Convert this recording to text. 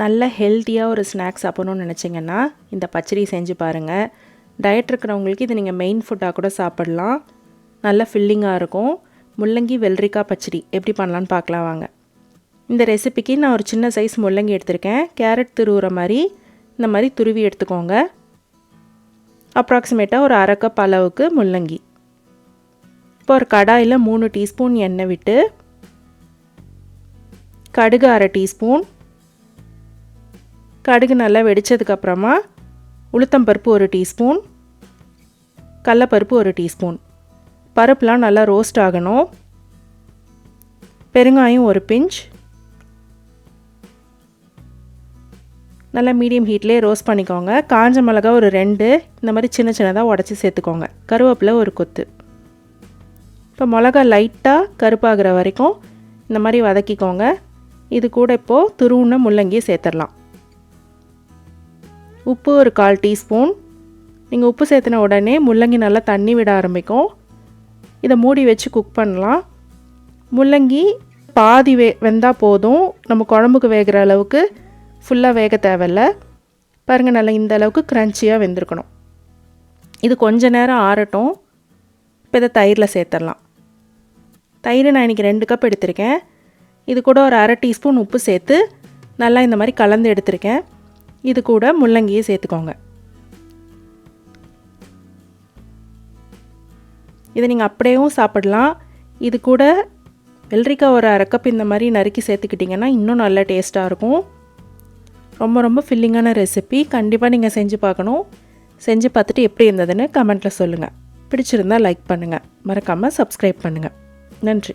நல்ல ஹெல்த்தியாக ஒரு ஸ்நாக்ஸ் சாப்பிடணும்னு நினச்சிங்கன்னா இந்த பச்சடி செஞ்சு பாருங்கள் டயட் இருக்கிறவங்களுக்கு இது நீங்கள் மெயின் ஃபுட்டாக கூட சாப்பிடலாம். நல்ல ஃபில்லிங்காக இருக்கும். முள்ளங்கி வெள்ளரிக்காய் பச்சடி எப்படி பண்ணலான்னு பார்க்கலாம் வாங்க. இந்த ரெசிபிக்கு நான் ஒரு சின்ன சைஸ் முள்ளங்கி எடுத்திருக்கேன். கேரட் துருவுற மாதிரி இந்த மாதிரி துருவி எடுத்துக்கோங்க. அப்ராக்சிமேட்டாக ஒரு அரை கப் அளவுக்கு முள்ளங்கி. இப்போ ஒரு கடாயில் மூணு டீஸ்பூன் எண்ணெய் விட்டு கடுகு அரை டீஸ்பூன் கடுகு நல்லா வெடித்ததுக்கப்புறமா உளுத்தம்பருப்பு ஒரு டீஸ்பூன் கடலப்பருப்பு ஒரு டீஸ்பூன். பருப்புலாம் நல்லா ரோஸ்ட் ஆகணும். பெருங்காயம் ஒரு பிஞ்ச். நல்லா மீடியம் ஹீட்லேயே ரோஸ்ட் பண்ணிக்கோங்க. காஞ்ச மிளகா ஒரு ரெண்டு இந்த மாதிரி சின்ன சின்னதாக உடச்சி சேர்த்துக்கோங்க. கருவேப்பிலை ஒரு கொத்து. இப்போ மிளகா லைட்டாக கருப்பாகிற வரைக்கும் இந்த மாதிரி வதக்கிக்கோங்க. இது கூட இப்போது துருவுன முள்ளங்கியை சேர்த்துடலாம். உப்பு ஒரு கால் டீஸ்பூன். நீங்கள் உப்பு சேர்த்துன உடனே முள்ளங்கி நல்லா தண்ணி விட ஆரம்பிக்கும். இதை மூடி வச்சு குக் பண்ணலாம். முள்ளங்கி பாதி வே வெந்தால் போதும். நம்ம குழம்புக்கு வேகிற அளவுக்கு ஃபுல்லாக வேக தேவையில்ல. பாருங்கள் நல்லா இந்த அளவுக்கு க்ரன்ச்சியாக வெந்திருக்கணும். இது கொஞ்ச நேரம் ஆறட்டும். இப்போ இதை தயிரில் சேர்த்துடலாம். தயிர் நான் இன்றைக்கி ரெண்டு கப் எடுத்திருக்கேன். இது கூட ஒரு அரை டீஸ்பூன் உப்பு சேர்த்து நல்லா இந்த மாதிரி கலந்து எடுத்திருக்கேன். இது கூட முள்ளங்கியை சேர்த்துக்கோங்க. இதை நீங்கள் அப்படியேவும் சாப்பிடலாம். இது கூட வெள்ளரிக்காய் ஒரு அரைக்கப் இந்த மாதிரி நறுக்கி சேர்த்துக்கிட்டிங்கன்னா இன்னும் நல்ல டேஸ்ட்டாக இருக்கும். ரொம்ப ரொம்ப ஃபில்லிங்கான ரெசிபி கண்டிப்பாக நீங்கள் செஞ்சு பார்க்கணும். செஞ்சு பார்த்துட்டு எப்படி இருந்ததுன்னு கமெண்ட்டில் சொல்லுங்கள் பிடிச்சிருந்தால் லைக் பண்ணுங்கள் மறக்காமல் சப்ஸ்கிரைப் பண்ணுங்கள் நன்றி.